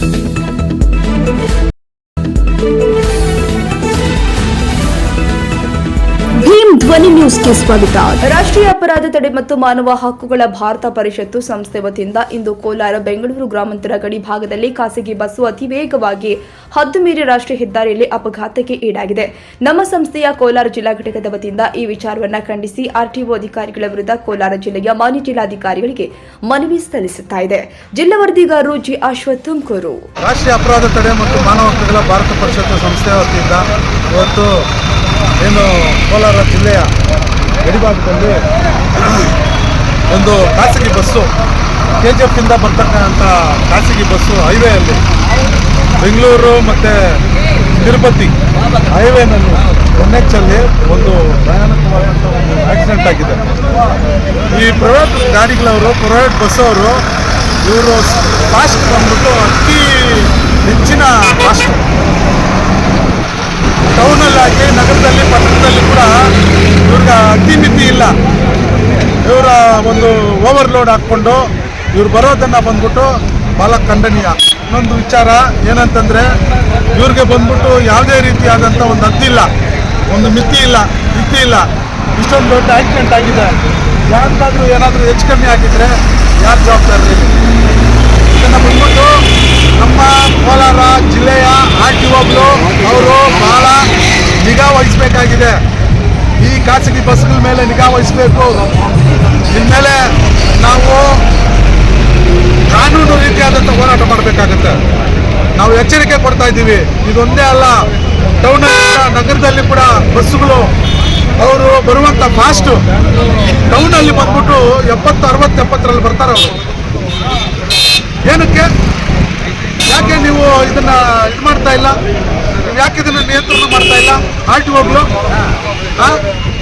Thank you. ನ್ಯೂಸ್ಗೆ ಸ್ವಾಗತ ರಾಷ್ಟ್ರೀಯ ಅಪರಾಧ ತಡೆ ಮತ್ತು ಮಾನವ ಹಕ್ಕುಗಳ ಭಾರತ ಪರಿಷತ್ತು ಸಂಸ್ಥೆ ವತಿಯಿಂದ ಇಂದು ಕೋಲಾರ ಬೆಂಗಳೂರು ಗ್ರಾಮಾಂತರ ಗಡಿ ಭಾಗದಲ್ಲಿ ಖಾಸಗಿ ಬಸ್ಸು ಅತಿ ವೇಗವಾಗಿ ಹದ್ದು ಮೀರಿ ರಾಷ್ಟ್ರೀಯ ಹೆದ್ದಾರಿಯಲ್ಲಿ ಅಪಘಾತಕ್ಕೆ ಈಡಾಗಿದೆ. ನಮ್ಮ ಸಂಸ್ಥೆಯ ಕೋಲಾರ ಜಿಲ್ಲಾ ಘಟಕದ ವತಿಯಿಂದ ಈ ವಿಚಾರವನ್ನ ಖಂಡಿಸಿ ಆರ್ಟಿಒ ಅಧಿಕಾರಿಗಳ ವಿರುದ್ಧ ಕೋಲಾರ ಜಿಲ್ಲೆಯ ಮಾನ್ಯ ಜಿಲ್ಲಾಧಿಕಾರಿಗಳಿಗೆ ಮನವಿ ಸಲ್ಲಿಸುತ್ತಾ ಇದೆ. ಜಿಲ್ಲಾ ವರದಿಗಾರರು ಜಿ. ಅಶ್ವಥ್ ತುಮಕೂರು. ರಾಷ್ಟ್ರೀಯ ಅಪರಾಧ ತಡೆ ಮತ್ತು ಮಾನವ ಹಕ್ಕುಗಳ ಭಾರತ ಪರಿಷತ್ತು ಸಂಸ್ಥೆ ವತಿಯಿಂದ ಇವತ್ತು ಏನು ಕೋಲಾರ ಜಿಲ್ಲೆಯ ಗಡಿಭಾಗದಲ್ಲಿ ಒಂದು ಖಾಸಗಿ ಬಸ್ಸು ಕೆ ಜಿ ಎಫ್ನಿಂದ ಬರ್ತಕ್ಕಂಥ ಖಾಸಗಿ ಬಸ್ಸು ಹೈವೇಯಲ್ಲಿ. ಬೆಂಗಳೂರು ಮತ್ತು ತಿರುಪತಿ ಹೈವೇನಲ್ಲಿ ಎನ್ ಎಚ್ ಅಲ್ಲಿ ಒಂದು ಭಯಾನಕವಾದಂಥ ಒಂದು ಆಕ್ಸಿಡೆಂಟ್ ಆಗಿದೆ. ಈ ಪ್ರೈವೇಟ್ ಗಾಡಿಗಳವರು ಪ್ರೈವೇಟ್ ಬಸ್ಸವರು, ಇವರು ಫಾಸ್ಟ್ ಬಂದ್ಬಿಟ್ಟು ಅತಿ ಹೆಚ್ಚಿನ ಫಾಸ್ಟ್ ಟೌನಲ್ಲಾಗಿ ನಗರದಲ್ಲಿ ಪಟ್ಟಣದಲ್ಲಿ ಕೂಡ ಇವ್ರಿಗೆ ಅತಿ ಮಿತಿ ಇಲ್ಲ. ಇವರ ಒಂದು ಓವರ್ಲೋಡ್ ಹಾಕ್ಕೊಂಡು ಇವ್ರು ಬರೋದನ್ನು ಬಂದ್ಬಿಟ್ಟು ಭಾಳ ಖಂಡನೀಯ. ಇನ್ನೊಂದು ವಿಚಾರ ಏನಂತಂದರೆ, ಇವ್ರಿಗೆ ಬಂದ್ಬಿಟ್ಟು ಯಾವುದೇ ರೀತಿಯಾದಂಥ ಒಂದು ಹದ್ದಿಲ್ಲ ಒಂದು ಮಿತಿ ಇಲ್ಲ ಮಿತಿ ಇಲ್ಲ. ಇಷ್ಟೊಂದು ದೊಡ್ಡ ಆಕ್ಸಿಡೆಂಟ್ ಆಗಿದೆ. ಯಾರಿಗಾದ್ರೂ ಏನಾದರೂ ಹೆಚ್ಚು ಕಮ್ಮಿ ಆಗಿದ್ರೆ ಯಾರು ಜವಾಬ್ದಾರಿ? ಇದನ್ನು ಬಂದ್ಬಿಟ್ಟು ನಮ್ಮ ಕೋಲಾರ ಜಿಲ್ಲೆಯ ಆರ್ ಟಿ ಒಬ್ರು ಅವರು ಬಹಳ ನಿಗಾ ವಹಿಸಬೇಕಾಗಿದೆ. ಈ ಖಾಸಗಿ ಬಸ್ಗಳ ಮೇಲೆ ನಿಗಾ ವಹಿಸಬೇಕು ಇನ್ಮೇಲೆ ನಾವು ಕಾನೂನು ರೀತಿಯಾದಂಥ ಹೋರಾಟ ಮಾಡಬೇಕಾಗುತ್ತೆ. ನಾವು ಎಚ್ಚರಿಕೆ ಕೊಡ್ತಾ ಇದ್ದೀವಿ. ಇದೊಂದೇ ಅಲ್ಲ ಟೌನಲ್ಲಿ ನಗರದಲ್ಲಿ ಕೂಡ ಬಸ್ಸುಗಳು ಅವರು ಬರುವಂಥ ಫಾಸ್ಟು ಟೌನಲ್ಲಿ ಬಂದ್ಬಿಟ್ಟು ಎಪ್ಪತ್ತು, ಅರವತ್ತು, ಎಪ್ಪತ್ತರಲ್ಲಿ ಬರ್ತಾರೆ ಅವರು. ಏನಕ್ಕೆ? ಯಾಕೆ ನೀವು ಇದನ್ನ ಇದು ಮಾಡ್ತಾ ಇಲ್ಲ? ಯಾಕೆ ಇದನ್ನ ನಿಯಂತ್ರಣ ಮಾಡ್ತಾ ಇಲ್ಲ? ಆರ್ ಟಿ ಒಬ್ರು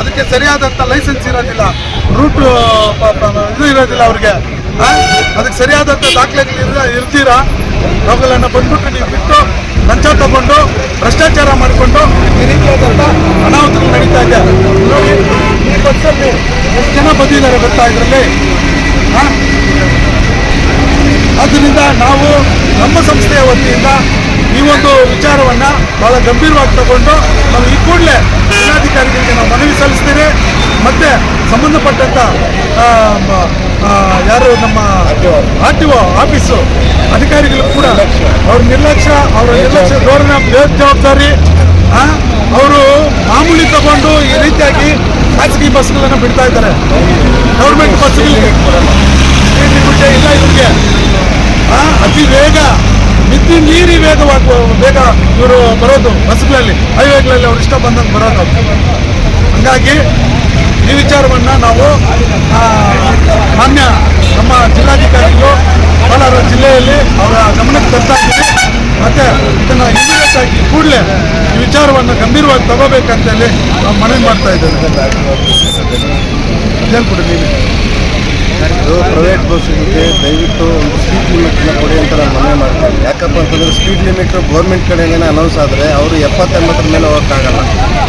ಅದಕ್ಕೆ ಸರಿಯಾದಂಥ ಲೈಸೆನ್ಸ್ ಇರೋದಿಲ್ಲ. ರೂಟ್ ಇದು ಇರೋದಿಲ್ಲ ಅವ್ರಿಗೆ? ಅದಕ್ಕೆ ಸರಿಯಾದಂಥ ದಾಖಲೆಗಳು ಇರ, ಇರ್ತೀರಾ? ಅವುಗಳನ್ನು ಬಂದ್ಬಿಟ್ಟು ನೀವು ಬಿಟ್ಟು ಲಂಚ ತಗೊಂಡು, ಭ್ರಷ್ಟಾಚಾರ ಮಾಡಿಕೊಂಡು ಈ ರೀತಿಯಾದಂಥ ಅನಾಹುತಗಳು ನಡೀತಾ ಇದೆ. ನೋಡಿ, ಈ ಬಸ್ಸಲ್ಲಿ ಎಷ್ಟು ಜನ ಬಂದಿದ್ದಾರೆ ಗೊತ್ತಾ ಇದರಲ್ಲಿ? ಆದ್ದರಿಂದ ನಾವು ನಮ್ಮ ಸಂಸ್ಥೆಯ ವತಿಯಿಂದ ಈ ಒಂದು ವಿಚಾರವನ್ನು ಬಹಳ ಗಂಭೀರವಾಗಿ ತಗೊಂಡು ನಾವು ಈ ಕೂಡಲೇ ಜಿಲ್ಲಾಧಿಕಾರಿಗಳಿಗೆ ನಾವು ಮನವಿ ಸಲ್ಲಿಸ್ತೇವೆ ಮತ್ತು ಸಂಬಂಧಪಟ್ಟಂಥ ಯಾರು ನಮ್ಮ ಆರ್ ಟಿ ಒ ಆಫೀಸು ಅಧಿಕಾರಿಗಳು ಕೂಡ ಅವ್ರ ನಿರ್ಲಕ್ಷ್ಯ, ಅವರ ನಿರ್ಲಕ್ಷ್ಯ ಧೋರಣೆ ಬೇಜವಾಬ್ದಾರಿ ಅವರು ಮಾಮೂಲಿ ತಗೊಂಡು ಈ ರೀತಿಯಾಗಿ ಖಾಸಗಿ ಬಸ್ಗಳನ್ನು ಬಿಡ್ತಾ ಇದ್ದಾರೆ. ಗೌರ್ಮೆಂಟ್ ಬಸ್ಗಳಿಗೆ. ಇಲ್ಲ ಇವ್ರಿಗೆ? ಅತಿ ವೇಗ ಮಿತಿ ಮೀರಿ ವೇಗವಾಗಿ ಬೇಗ ಇವರು ಬರೋದು ಬಸ್ಗಳಲ್ಲಿ, ಹೈವೇಗಳಲ್ಲಿ ಅವ್ರು ಇಷ್ಟ ಬಂದಂಗೆ ಬರೋದು. ಹಂಗಾಗಿ ಈ ವಿಚಾರವನ್ನು ನಾವು ಮಾನ್ಯ ನಮ್ಮ ಜಿಲ್ಲಾಧಿಕಾರಿಗಳು ಕೋಲಾರ ಜಿಲ್ಲೆಯಲ್ಲಿ ಅವರ ಗಮನಕ್ಕೆ ತರ್ತಾ ಇದ್ದೀವಿ ಮತ್ತು ಇದನ್ನು ಇಮಿಡಿಯೇಟ್ ಆಗಿ ಕೂಡಲೇ ಈ ವಿಚಾರವನ್ನು ಗಂಭೀರವಾಗಿ ತಗೋಬೇಕಂತೇಳಿ ನಾವು ಮನವಿ ಮಾಡ್ತಾ ಇದ್ದೇವೆ. ಹೇಳ್ಕೊಡಿ ನೀವು? ಪ್ರೈವೇಟ್ ಬಸ್ಸಿಗೆ ದಯವಿಟ್ಟು ಒಂದು ಸ್ಪೀಡ್ ಲಿಮಿಟ್ನ ಕೊಡಿ ಅಂತ ನಾನು ಮನವಿ ಮಾಡ್ತೀನಿ. ಯಾಕಪ್ಪ ಅಂತಂದರೆ ಸ್ಪೀಡ್ ಲಿಮಿಟ್ ಗೌರ್ಮೆಂಟ್ ಕಡೆಯಿಂದ ಅನೌನ್ಸ್ ಆದರೆ ಅವರು ಎಪ್ಪತ್ತೆಂಬತ್ತರ ಮೇಲೆ ಹೋಗೋಕ್ಕಾಗಲ್ಲ.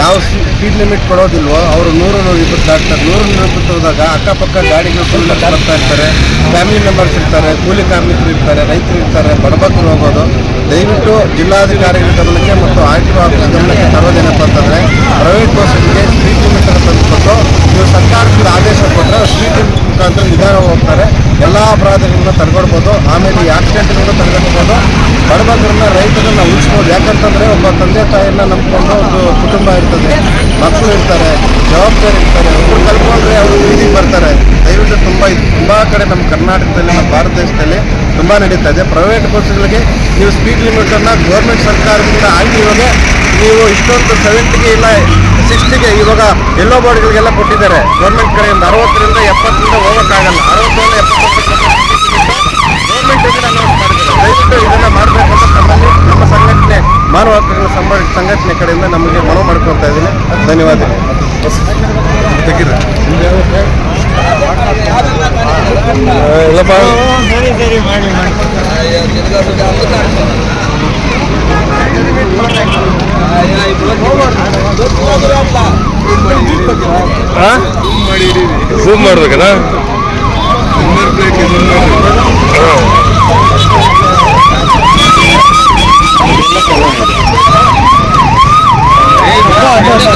ಯಾವ ಸ್ಪೀಡ್ ಲಿಮಿಟ್ ಕೊಡೋದಿಲ್ವೋ ಅವರು ನೂರು ಇಪ್ಪತ್ತು ದಾಟ್ತಾರೆ. ನೂರು ಇಪ್ಪತ್ತು ಹೋದಾಗ ಅಕ್ಕಪಕ್ಕ ಗಾಡಿಗಳು ಫುಲ್ ಬರ್ತಾ ಇರ್ತಾರೆ. ಫ್ಯಾಮಿಲಿ ಮೆಂಬರ್ಸ್ ಇರ್ತಾರೆ, ಕೂಲಿ ಕಾರ್ಮಿಕರು ಇರ್ತಾರೆ, ರೈತರು ಇರ್ತಾರೆ ಬಡಬಕ್ಕರು ಹೋಗೋದು. ದಯವಿಟ್ಟು ಜಿಲ್ಲಾಧಿಕಾರಿಗಳ ಗಮನಕ್ಕೆ ಮತ್ತು ಆರ್ ಟಿ ಆಫೀಸ್ ಗಮನಕ್ಕೆ ತರೋದೇನಪ್ಪ ಅಂತಂದರೆ ಪ್ರೈವೇಟ್ ಬಸ್ಗಳಿಗೆ ತಂದೆ ತಾಯಿಯನ್ನ ನಂಬಿಕೊಂಡು ಒಂದು ಕುಟುಂಬ ಇರ್ತದೆ. ಮಕ್ಕಳು ಇರ್ತಾರೆ, ಜವಾಬ್ದಾರಿ ಇರ್ತಾರೆ ಅವರು ಕಲ್ಕೊಂಡ್ರೆ ಅವರು ಬೀದಿಗೆ ಬರ್ತಾರೆ. ದಯವಿಟ್ಟು ತುಂಬ ತುಂಬ ಕಡೆ ನಮ್ಮ ಕರ್ನಾಟಕದಲ್ಲಿ, ನಮ್ಮ ಭಾರತ ದೇಶದಲ್ಲಿ ತುಂಬ ನಡೀತಾ ಇದೆ. ಪ್ರೈವೇಟ್ ಬಸ್ಗಳಿಗೆ ನೀವು ಸ್ಪೀಡ್ ಲಿಮಿಟನ್ನು ಗೌರ್ಮೆಂಟ್ ಸರ್ಕಾರದಿಂದ ಹಾಕಿ ಇವಾಗ ನೀವು ಇಷ್ಟೊಂದು ಸೆವೆಂಟಿಗೆ ಇಲ್ಲ ಸಿಕ್ಸ್ಟಿಗೆ ಇವಾಗ ಎಲ್ಲೋ ಬೋರ್ಡ್ಗಳಿಗೆಲ್ಲ ಕೊಟ್ಟಿದ್ದಾರೆ. ಗೌರ್ಮೆಂಟ್ ಕಡೆಯಿಂದ ಅರವತ್ತರಿಂದ ಎಪ್ಪತ್ತರಿಂದ ಹೋಗೋಕ್ಕಾಗಲ್ಲ. ಅರವತ್ತರಿಂದ ಎಪ್ಪತ್ತು ಗೌರ್ಮೆಂಟ್ ಅನೌನ್ಸ್ ಮಾಡಿದ್ದಾರೆ ದಯವಿಟ್ಟು ಇದನ್ನು ಮಾಡಬೇಕು ಅಂತ ನಮ್ಮಲ್ಲಿ ನಮ್ಮ ಸಂಘಟನೆ ಹಕ್ಕುಗಳ ಸಂಘಟನೆ ಕಡೆಯಿಂದ ನಮಗೆ ಮನವಿ ಮಾಡ್ಕೊಳ್ತಾ ಇದ್ದೀನಿ. ಧನ್ಯವಾದಗಳು. ಝೂಮ್ ಮಾಡ್ಬೇಕಲ್ಲ ಹಾಂ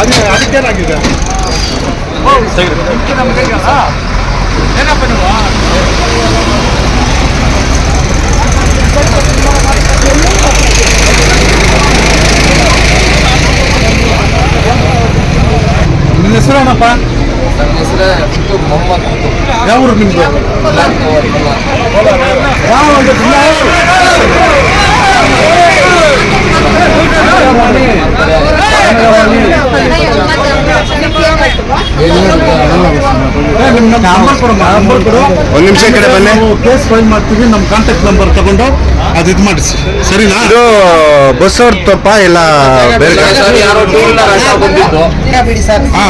ಅದೇ ಅದಕ್ಕೇನಾಗಿದೆ ಏನಪ್ಪ? ನೀವು ನಿನ್ನ ಹೆಸರೇನಪ್ಪ ಯಾವ ಊರು ನಿಮ್ದು? ಯಾವ ಒಂದು ಜಿಲ್ಲೆ? ನಂಬರ್ ಕೊಡು. ಒಂದ್ ನಿಮಿಷ ಈ ಕಡೆ ಬನ್ನಿ. ನಾವು ಕೇಸ್ ಫೈಲ್ ಮಾಡ್ತೀವಿ ನಮ್ಮ ಕಾಂಟ್ಯಾಕ್ಟ್ ನಂಬರ್ ತಗೊಂಡು ಅದು ಇದು ಮಾಡಿಸಿ. ಸರಿನಾ? ಇದು ಬಸ್ ಅವ್ರ ತಪ್ಪ ಇಲ್ಲ ಬೇರೆ ಹಾ.